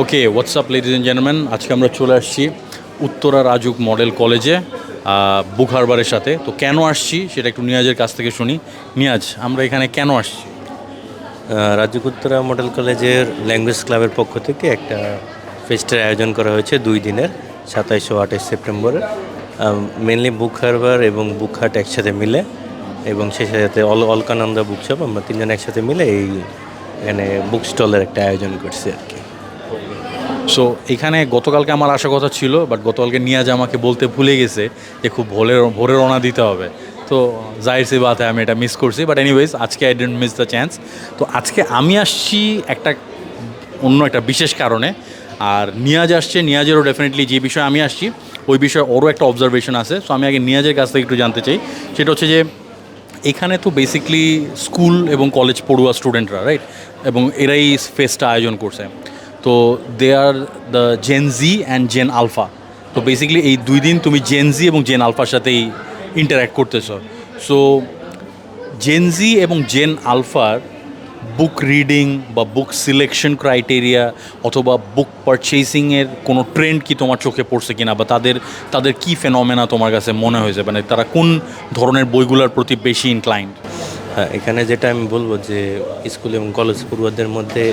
Okay WhatsApp ladies and gentleman আজকে আমরা চলে আসছি উত্তরা রাজুক মডেল কলেজে বুক হারবারের সাথে। তো কেন আসছি সেটা একটু নিয়াজের কাছ থেকে শুনি। নিয়াজ, আমরা এখানে কেন আসছি? রাজ্যক উত্তরা মডেল কলেজের ল্যাঙ্গুয়েজ ক্লাবের পক্ষ থেকে একটা ফেস্টের আয়োজন করা হয়েছে দুই দিনের, সাতাইশ ও আঠাইশ সেপ্টেম্বরে। মেনলি বুক হারবার এবং বুক হাট একসাথে মিলে এবং সেই সাথে অল অলকানন্দা বুক শপ, আমরা তিনজন একসাথে মিলে এই এখানে বুক স্টলের একটা আয়োজন করছি আর কি। সো এখানে গতকালকে আমার আসার কথা ছিল বাট গতকালকে নিয়াজ আমাকে বলতে ভুলে গেছে যে খুব ভোরে ভোরে রওনা দিতে হবে। তো, জাহির সে বাতে আমি এটা মিস করছি বাট এনিওয়েজ আজকে I don't miss the chance তো, আজকে আমি আসছি একটা অন্য একটা বিশেষ কারণে, আর নিয়াজ আসছে, নিয়াজেরও ডেফিনেটলি যে বিষয়ে আমি আসছি, ওই বিষয়ে ওরও একটা অবজারভেশন আছে। সো আমি আগে নিয়াজের কাছ থেকে একটু জানতে চাই, সেটা হচ্ছে যে এখানে তো বেসিকলি স্কুল এবং কলেজ পড়ুয়া স্টুডেন্টরা রাইট এবং এরাই ফেস্টটা আয়োজন করছে। তো they are the Gen Z and Gen Alpha তো বেসিক্যালি এই দুই দিন তুমি জেন জি এবং জেন আলফার সাথেই ইন্টারাক্ট করতেছ। সো জেন জি এবং জেন আলফার বুক রিডিং বা বুক সিলেকশন ক্রাইটেরিয়া অথবা বুক পারচেসিংয়ের কোনো ট্রেন্ড কি তোমার চোখে পড়ছে কিনা বা তাদের তাদের কী ফেনমেনা তোমার কাছে মনে হয়েছে? মানে তারা কোন ধরনের বইগুলোর প্রতি বেশি ইনক্লাইন্ড হ্যাঁ এখানে যেটা আমি বলব যে স্কুল এবং কলেজ পড়ুয়াদের মধ্যে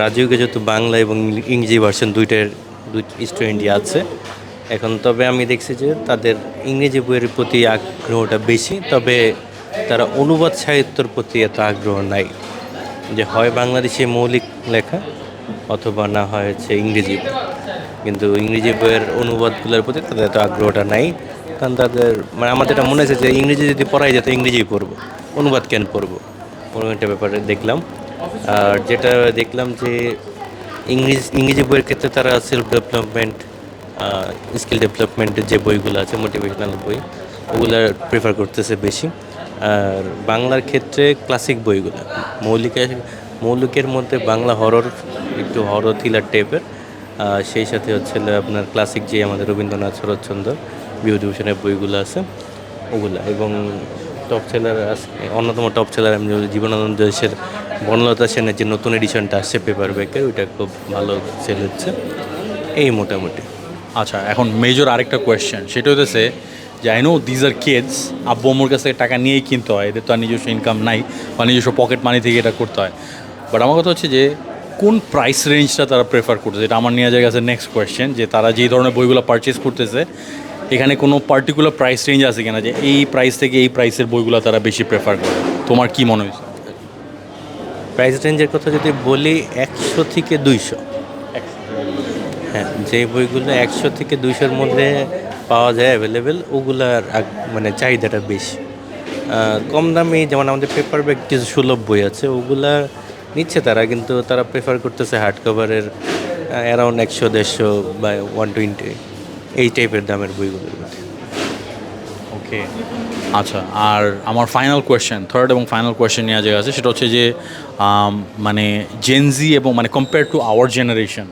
রাজীবকে যেহেতু বাংলা এবং ইংরেজি ভার্সন দুইটার দুই স্টুডেন্টই আছে। এখন তবে আমি দেখছি যে তাদের ইংরেজি বইয়ের প্রতি আগ্রহটা বেশি, তবে তারা অনুবাদ সাহিত্যর প্রতি এত আগ্রহ নাই। যে হয় বাংলাদেশে মৌলিক লেখা অথবা না হয় হচ্ছে ইংরেজি কিন্তু ইংরেজি বইয়ের অনুবাদগুলোর প্রতি তাদের এত আগ্রহটা নাই। কারণ তাদের মানে আমার যেটা মনে হয়েছে যে ইংরেজি যদি পড়াই যেত ইংরেজিই পড়ব, অনুবাদ কেন পড়ব? একটা ব্যাপারে দেখলাম। আর যেটা দেখলাম যে ইংরেজ, ইংরেজি বইয়ের ক্ষেত্রে তারা সেলফ ডেভেলপমেন্ট স্কিল ডেভেলপমেন্টের যে বইগুলো আছে মোটিভেশনাল বই, ওগুলো প্রেফার করতেছে বেশি। আর বাংলার ক্ষেত্রে ক্লাসিক বইগুলো মৌলিক মৌলিকের মধ্যে বাংলা হরর একটু হরর থ্রিলার টাইপের সেই সাথে হচ্ছে আপনার ক্লাসিক যে আমাদের রবীন্দ্রনাথ শরৎচন্দ্র, বিভূতিভূষণের বইগুলো আছে, ওগুলা। এবং টপ সেলার অন্যতম টপ সেলার আমি জীবনানন্দ দেশের বনলতা সেনের যে নতুন এডিশনটা আসছে পেপার ব্যাকের ওইটা খুব ভালো সেল হচ্ছে। এই মোটামুটি। আচ্ছা এখন মেজর আরেকটা কোয়েশ্চেন সেটা হতেছে যে I know these are kids আব্বু আম্মুর কাছ থেকে টাকা নিয়েই কিনতে হয়, এদের তো আর নিজস্ব ইনকাম নাই বা নিজস্ব পকেট মানি থেকে এটা করতে হয়। বাট আমার কথা হচ্ছে যে, কোন প্রাইস রেঞ্জটা তারা প্রেফার করতেছে? এটা আমার নিয়ে যায় গেছে নেক্সট কোয়েশ্চেন যে তারা যেই ধরনের বইগুলো পারচেস করতেছে এখানে কোনো পার্টিকুলার প্রাইস রেঞ্জ আছে কিনা যে এই প্রাইস থেকে এই প্রাইসের বইগুলো তারা বেশি প্রেফার করে? তোমার কি মনে হয়েছে? প্রাইস রেঞ্জের কথা যদি বলি, একশো থেকে দুইশো। হ্যাঁ যে বইগুলো একশো থেকে দুইশোর মধ্যে পাওয়া যায় অ্যাভেলেবেল ওগুলার মানে চাহিদাটা বেশি। কম দামি, যেমন আমাদের পেপার ব্যাগ কিছু সুলভ বই আছে, ওগুলা নিচ্ছে তারা, কিন্তু তারা প্রেফার করতেছে হার্ড কভারের অ্যারাউন্ড একশো, দেড়শো বা ওয়ান টোয়েন্টি এই টাইপের দামের বইগুলোর মধ্যে। ওকে আচ্ছা আর আমার ফাইনাল কোয়েশ্চেন থার্ড এবং ফাইনাল কোয়েশ্চেন নেওয়া যায় আছে, সেটা হচ্ছে যে মানে জেনজি এবং মানে কম্পেয়ার টু আওয়ার জেনারেশন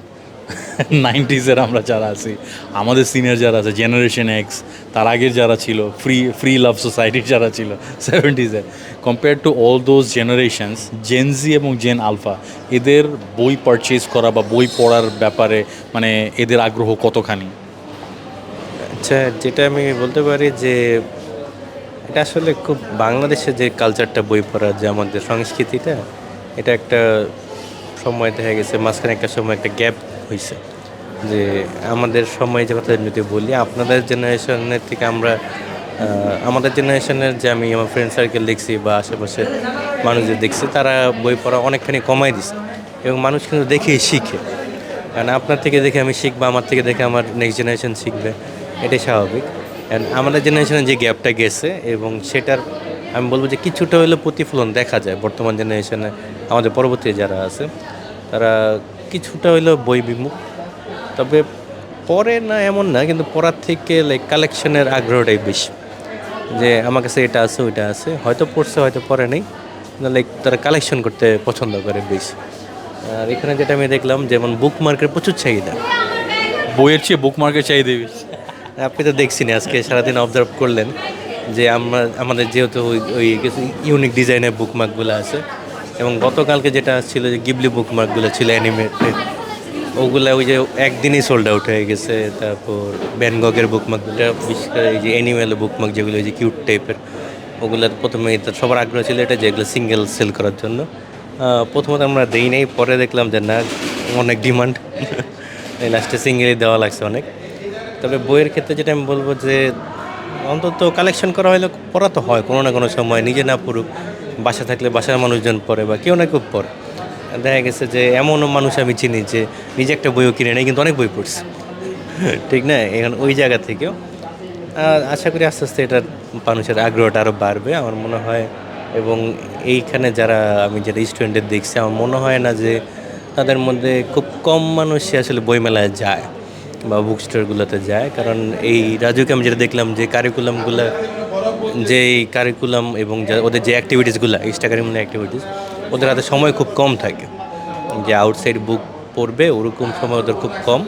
নাইনটিজের আমরা যারা আছি, আমাদের সিনিয়র যারা আছে জেনারেশন এক্স তার আগের যারা ছিল ফ্রি ফ্রি লাভ সোসাইটির যারা ছিল সেভেন্টিজের compare to all those generations Gen Z এবং জেন আলফা এদের বই পারচেজ করা বা বই পড়ার ব্যাপারে মানে এদের আগ্রহ কতখানি? আচ্ছা যেটা আমি বলতে পারি যে এটা আসলে খুব বাংলাদেশের যে কালচারটা বই পড়ার, যে আমাদের সংস্কৃতিটা, এটা একটা সময় দেখা গেছে, মাঝখানে একটা সময় একটা গ্যাপ হয়েছে যে আমাদের সময় যে কথা যদি বলি, আপনাদের জেনারেশনের থেকে আমরা আমাদের জেনারেশনের যে আমি আমার ফ্রেন্ড সার্কেল দেখছি বা আশেপাশে মানুষদের দেখছি, তারা বই পড়া অনেকখানি কমাই দিছে এবং মানুষ কিন্তু দেখেই শিখে। কারণ আপনার থেকে দেখে আমি শিখব, আমার থেকে দেখে আমার নেক্সট জেনারেশন শিখবে। এটাই স্বাভাবিক। And আমাদের জেনারেশনে যে গ্যাপটা গেছে এবং সেটার, আমি বলব যে কিছুটা হলেও প্রতিফলন দেখা যায় বর্তমান জেনারেশনে আমাদের পরবর্তী যারা আছে, তারা কিছুটা হলেও বই বিমুখ। তবে পড়ে না এমন না, কিন্তু পড়ার থেকে লাইক কালেকশনের আগ্রহটাই বেশি। যে আমার কাছে এটা আছে, ওইটা আছে। হয়তো পড়ছে, হয়তো পড়ে নেই লাইক তারা কালেকশন করতে পছন্দ করে বেশি। আর এখানে যেটা আমি দেখলাম, যেমন বুক মার্কের প্রচুর চাহিদা। বইয়ের চেয়ে বুক মার্কেট চাই দেবে আপনি তো দেখছিনি, আজকে সারাদিন অবজার্ভ করলেন যে আমরা, আমাদের যেহেতু ওই কিছু ইউনিক ডিজাইনের বুকমার্কগুলো আছে, এবং গতকালকে যেটা ছিল যে গিবলি বুকমার্কগুলো ছিল অ্যানিমেটেড ওগুলা ওই যে একদিনই সোল্ড আউট হয়ে গেছে, তারপর ব্যানগকের বুকমার্কটা বিশেষ করে এই যে অ্যানিমেল বুকমার্ক যেগুলো ওই যে কিউট টাইপের ওগুলো প্রথমে সবার আগ্রহ ছিল এটা যেগুলো সিঙ্গেল সেল করার জন্য। প্রথমত আমরা দেই নাই, পরে দেখলাম যে না, অনেক ডিমান্ড লাস্টে সিঙ্গেলই দেওয়া লাগছে অনেক। তবে বইয়ের ক্ষেত্রে যেটা আমি বলব যে অন্তত কালেকশন করা হলে পড়া তো হয় কোনো না কোনো সময়, নিজে না পড়ুক বাসা থাকলে বাসার মানুষজন পড়ে বা কেউ না কেউ পড়ে। দেখা গেছে যে এমনও মানুষ আমি চিনি যে নিজে একটা বইও কিনে নেই কিন্তু অনেক বই পড়ছে। ঠিক না? এখন ওই জায়গা থেকেও। আশা করি আস্তে আস্তে এটার মানুষের আগ্রহটা আরও বাড়বে, আমার মনে হয়। এবং এইখানে যারা আমি যারা স্টুডেন্টদের দেখছি, আমার মনে হয় না যে তাদের মধ্যে খুব কম মানুষই আসলে বইমেলায় যায়। বা বুক স্টোরগুলোতে যায়, কারণ এই রাজুকে আমি যেটা দেখলাম যে কারিকুলামগুলো যে কারিকুলাম এবং ওদের যে অ্যাক্টিভিটিসগুলো এক্সট্রা কারিকুলাম অ্যাক্টিভিটিস ওদের হাতে সময় খুব কম থাকে। যে আউটসাইড বুক পড়বে, ওরকম সময় ওদের খুব কম।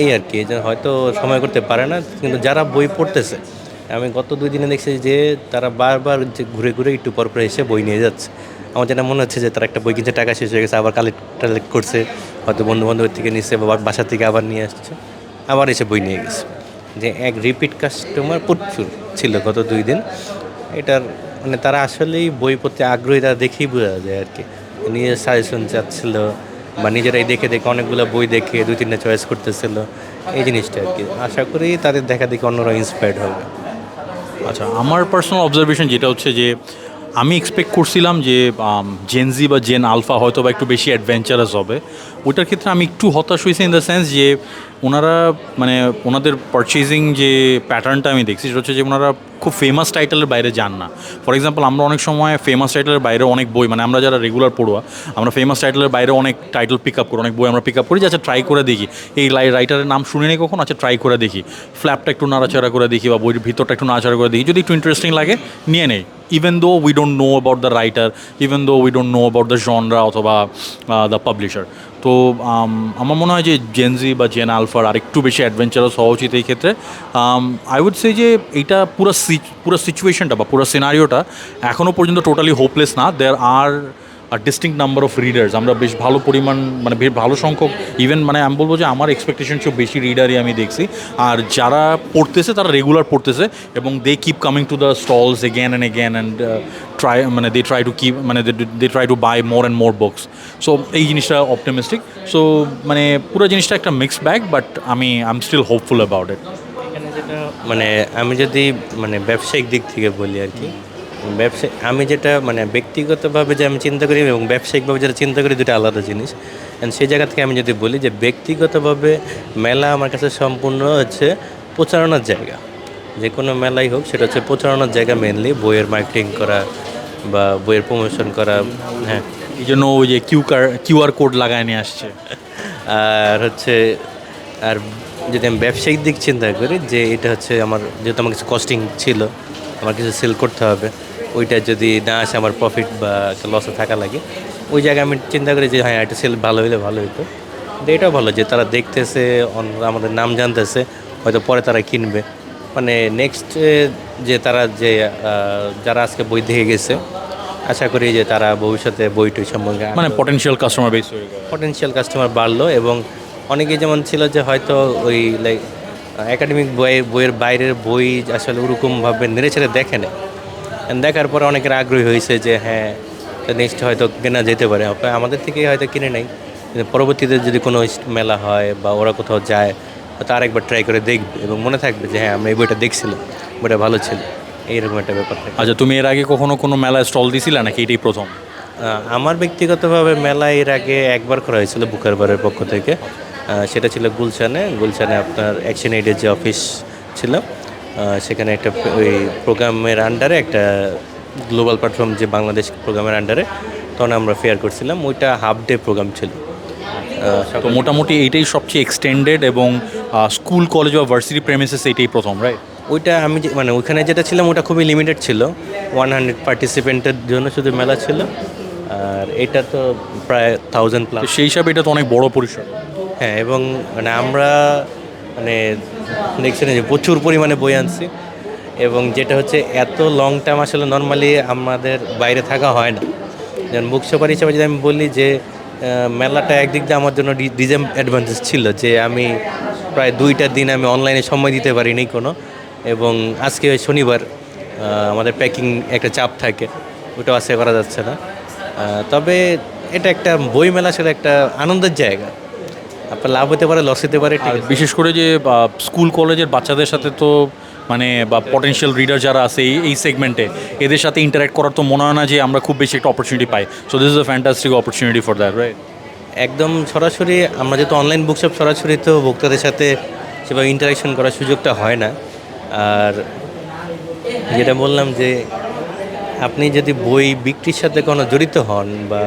এই আর কি হয়তো সময় করতে পারে না, কিন্তু যারা বই পড়তেছে, আমি গত দুই দিনে দেখছি যে তারা বারবার যে ঘুরে ঘুরে একটু পর এসে বই নিয়ে যাচ্ছে। আমার যেটা মনে হচ্ছে যে তারা একটা বই কিনছে, টাকা শেষ হয়ে গেছে, আবার কালেক্ট কালেক্ট করছে, হয়তো বন্ধু বান্ধবের থেকে নিচ্ছে বা বাসা থেকে আবার নিয়ে আসছে। আবার এসে বই নিয়ে গেছে। যে এক রিপিট কাস্টমার প্রচুর ছিল গত দুই দিন। এটার মানে তারা আসলেই বই পড়তে আগ্রহী, তারা দেখেই বোঝা যায় আর কি। নিজের সাজেশন চাচ্ছিল বা নিজেরাই দেখে দেখে অনেকগুলো বই দেখে দুই তিনটা চয়েস করতেছিল। এই জিনিসটা আর কি। আশা করি তাদের দেখা দেখে অন্যরা ইন্সপায়ার্ড হবে। আচ্ছা আমার পার্সোনাল অবজারভেশন যেটা হচ্ছে যে আমি এক্সপেক্ট করছিলাম যে জেনজি বা জেন আলফা হয়তো বা একটু বেশি অ্যাডভেঞ্চারাস হবে। ওইটার ক্ষেত্রে আমি একটু হতাশ হয়েছি ইন দ্য সেন্স যে, ওনারা মানে ওনাদের পারচেজিং যে প্যাটার্নটা আমি দেখছি, সেটা হচ্ছে যে ওনারা খুব ফেমাস টাইটেলের বাইরে যান না। ফর এক্সাম্পল আমরা অনেক সময় ফেমাস টাইটেলের বাইরে অনেক বই মানে আমরা যারা রেগুলার পড়ুয়া, আমরা ফেমাস টাইটেলের বাইরে অনেক টাইটেল পিক আপ করি, অনেক বই আমরা পিক আপ করি, যে আচ্ছা ট্রাই করে দেখি। এই রাইটারের নাম শুনে নেই কখন? আচ্ছা ট্রাই করে দেখি। ফ্ল্যাপটা একটু নাড়াচাড়া করে দেখি বা বইয়ের ভিতরটা একটু নাড়াচাড়া করে দেখি। যদি একটু ইন্টারেস্টিং লাগে, নিয়ে নেই। Even though we don't know about the writer even though we don't know about the genre অথবা দ্য পাবলিশার তো আমার মনে হয় যে জেনজি বা জেন আলফার আর একটু বেশি অ্যাডভেঞ্চারাস হওয়া উচিত এই ক্ষেত্রে। আই উড সে যে এইটা পুরো পুরো সিচুয়েশনটা বা পুরো সিনারিওটা এখনও পর্যন্ত টোটালি হোপলেস না। There are distinct number of readers আমরা বেশ ভালো পরিমাণ মানে বেশ ভালো সংখ্যক ইভেন মানে আমি বলব যে আমার এক্সপেকটেশন চেয়ে বেশি রিডারই আমি দেখছি। আর যারা পড়তেছে, তারা রেগুলার পড়তেছে এবং they keep coming to the stalls again and again and try মানে দে ট্রাই টু কিপ মানে they try to buy more and more books so এই জিনিসটা অপটিমিস্টিক সো মানে পুরো জিনিসটা একটা মিক্স ব্যাগ বাট আমি I am still hopeful about it মানে আমি যদি মানে ব্যবসায়িক দিক থেকে বলি আর কি ব্যবসা আমি যেটা মানে ব্যক্তিগতভাবে যে আমি চিন্তা করি এবং ব্যবসায়িকভাবে যেটা চিন্তা করি দুটো আলাদা জিনিস। অ্যান্ড সেই জায়গা থেকে আমি যদি বলি যে ব্যক্তিগতভাবে মেলা আমার কাছে সম্পূর্ণ হচ্ছে প্রচারণার জায়গা। যে কোনো মেলাই হোক সেটা হচ্ছে প্রচারণার জায়গা মেনলি বইয়ের মার্কেটিং করা বা বইয়ের প্রমোশন করা হ্যাঁ। এই জন্য ওই যে কিউ কার কিউআর কোড লাগায় নিয়ে আসছে। আর হচ্ছে আর যদি আমি ব্যবসায়িক দিক চিন্তা করি যে এটা হচ্ছে আমার যেহেতু আমার কিছু কস্টিং ছিল আমার কিছু সেল করতে হবে ওইটা যদি না আসে আমার প্রফিট বা একটা লসে থাকা লাগে। ওই জায়গায় আমি চিন্তা করি যে হ্যাঁ একটা সেল ভালো হলে ভালো হতো এটাও ভালো যে তারা দেখতেছে আমাদের নাম জানতেছে হয়তো পরে তারা কিনবে। মানে নেক্সট যে তারা যে যারা আজকে বই দেখে গেছে আশা করি যে তারা ভবিষ্যতে বই টই সম্পর্কে মানে পটেনশিয়াল কাস্টমার গেল। পটেনশিয়াল কাস্টমার বাড়লো এবং অনেকেই যেমন ছিল যে হয়তো ওই লাইক একাডেমিক বইয়ের বইয়ের বাইরের বই আসলে ওরকমভাবে নেড়ে ছেড়ে দেখে না দেখার পরে অনেকের আগ্রহী হয়েছে যে হ্যাঁ নেক্সট হয়তো কেনা যেতে পারে। আমাদের থেকে হয়তো কিনে নেই। পরবর্তীতে যদি কোনো মেলা হয় বা ওরা কোথাও যায় হয়তো আরেকবার ট্রাই করে দেখবে এবং মনে থাকবে যে হ্যাঁ আমরা এই বইটা দেখছিলাম বইটা ভালো ছিল। এইরকম একটা ব্যাপার থাকে। আচ্ছা তুমি এর আগে কখনো কোনো মেলায় স্টল দিছিলে নাকি এটাই প্রথম? আমার ব্যক্তিগতভাবে মেলা এর আগে একবার করা হয়েছিল বুকারবারের পক্ষ থেকে। সেটা ছিল গুলশানে। গুলশানে আপনার অ্যাকশন এইডের যে অফিস ছিল সেখানে একটা ওই প্রোগ্রামের আন্ডারে একটা গ্লোবাল প্ল্যাটফর্ম যে বাংলাদেশ প্রোগ্রামের আন্ডারে তখন আমরা ফেয়ার করছিলাম। ওইটা হাফ ডে প্রোগ্রাম ছিল। তো মোটামুটি এইটাই সবচেয়ে এক্সটেন্ডেড এবং স্কুল কলেজ বা ভার্সিটি প্রেমিসেস এইটাই প্রথম রাইট ওইটা আমি যে মানে ওইখানে যেটা ছিলাম ওটা খুবই লিমিটেড ছিল। ওয়ান হান্ড্রেড পার্টিসিপেন্টের জন্য শুধু মেলা ছিল। আর এটা তো প্রায় থাউজেন্ড প্লাস সেই হিসাবে এটা তো অনেক বড় পরিসর। হ্যাঁ এবং মানে আমরা মানে দেখছি না যে প্রচুর পরিমাণে বই আনছি। এবং যেটা হচ্ছে এত লং টার্ম আসলে নর্মালি আমাদের বাইরে থাকা হয় না। যেমন বুক শপার হিসাবে যদি আমি বলি যে মেলাটা একদিক দিয়ে আমার জন্য ডিজেম অ্যাডভান্টেজ ছিল যে আমি প্রায় দুইটা দিন আমি অনলাইনে সময় দিতে পারিনি কোনো। এবং আজকে শনিবার আমাদের প্যাকিং একটা চাপ থাকে ওটাও আজকে করা যাচ্ছে না। তবে এটা একটা বই মেলা সেটা একটা আনন্দের জায়গা। আপনার লাভ হতে পারে লস হতে পারে। বিশেষ করে যে স্কুল কলেজের বাচ্চাদের সাথে তো মানে বা পটেনশিয়াল রিডার যারা আছে এই এই সেগমেন্টে এদের সাথে ইন্টারাক্ট করার তো মনে হয় না যে আমরা খুব বেশি একটা opportunity pi. So this is a fantastic opportunity for that right একদম সরাসরি আমরা যেহেতু অনলাইন বুকশপ সরাসরি তো ভোক্তাদের সাথে সেভাবে ইন্টারাকশন করার সুযোগটা হয় না। আর যেটা বললাম যে আপনি যদি বই বিক্রির সাথে কোনো জড়িত হন বা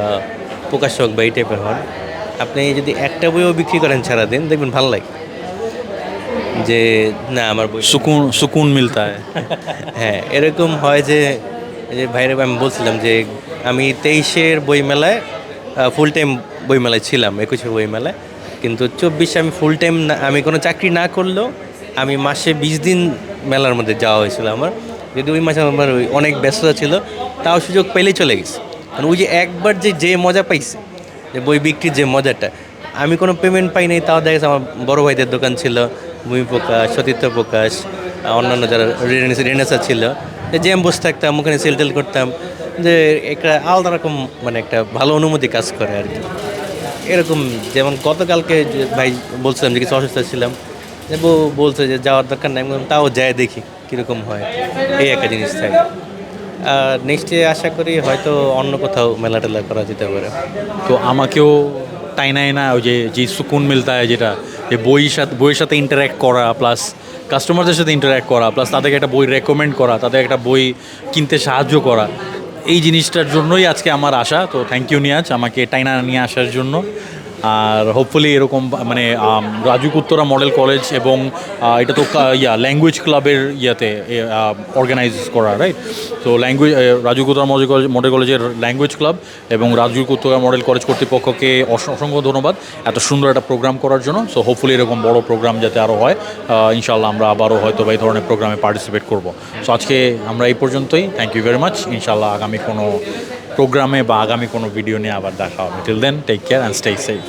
প্রকাশক বা এই টাইপের হন আপনি যদি একটা বইও বিক্রি করেন সারাদিন দেখবেন ভালো লাগে। যে না আমার বই সুকুন সুকুন মিলতা হ্যাঁ। এরকম হয় যে যে ভাইরে আমি বলছিলাম যে আমি তেইশের বইমেলায় ফুল টাইম বইমেলায় ছিলাম একুশের বইমেলায়। কিন্তু চব্বিশে আমি ফুল টাইম না আমি কোনো চাকরি না করলেও আমি মাসে বিশ দিন মেলার মধ্যে যাওয়া হয়েছিল আমার। যদি ওই মাসে আমার ওই অনেক ব্যস্ততা ছিল তাও সুযোগ পেলেই চলে গেছে। মানে ওই যে একবার যে যে মজা পাইছে যে বই বিক্রির যে মজাটা, আমি কোনো পেমেন্ট পাই নাই, তাও দেখা গেছে আমার বড় ভাইদের দোকান ছিল, ভূমি প্রকাশ, সতীর্থ প্রকাশ, অন্যান্য যারা রেনেসা ছিল। যে আমি বসে থাকতাম, ওখানে সেল টেল করতাম, যে একটা আলাদা রকম মানে একটা ভালো অনুমতি কাজ করে আর কি। এরকম যেমন গতকালকে ভাই বলছিলাম যে কিছু অসুস্থ ছিলাম বলছে যে যাওয়ার দরকার নাই তাও যায় দেখি, কীরকম হয়। এই একটা জিনিস থাকে। নেক্সটে আশা করি হয়তো অন্য কোথাও মেলা টেলা করা যেতে পারে। তো আমাকেও টাইনাই না, ওই যে যে সুকুন মিলতা যেটা, যে বইয়ের সাথে বইয়ের সাথে ইন্টারাক্ট করা প্লাস কাস্টমারদের সাথে ইন্টারাক্ট করা প্লাস তাদেরকে একটা বই রেকমেন্ড করা, তাদের একটা বই কিনতে সাহায্য করা। এই জিনিসটার জন্যই আজকে আমার আশা, তো থ্যাংক ইউ নিয়াজ, আমাকে টাইনা নিয়ে আসার জন্য। আর হোপফুলি এরকম মানে রাজুক উত্তরা মডেল কলেজ এবং এটা তো ইয়া ল্যাঙ্গুয়েজ ক্লাবের ইয়াতে অর্গানাইজ করা রাইট তো language Rajuk Uttara model college model কলেজের ল্যাঙ্গুয়েজ ক্লাব এবং রাজুক উত্তরা মডেল কলেজ কর্তৃপক্ষকে অস- অসংখ্য ধন্যবাদ এত সুন্দর একটা প্রোগ্রাম করার জন্য। সো হোপফুলি এরকম বড় প্রোগ্রাম যাতে আরও হয় ইনশাল্লাহ আমরা আবারও হয়তো বা এই ধরনের প্রোগ্রামে পার্টিসিপেট করব। সো আজকে আমরা এই পর্যন্তই। থ্যাংক ইউ ভেরি মাচ ইনশাল্লাহ আগামী কোনো প্রোগ্রামে বা আগামী কোনো ভিডিও নিয়ে আবার দেখা হবে। Till then take care and stay safe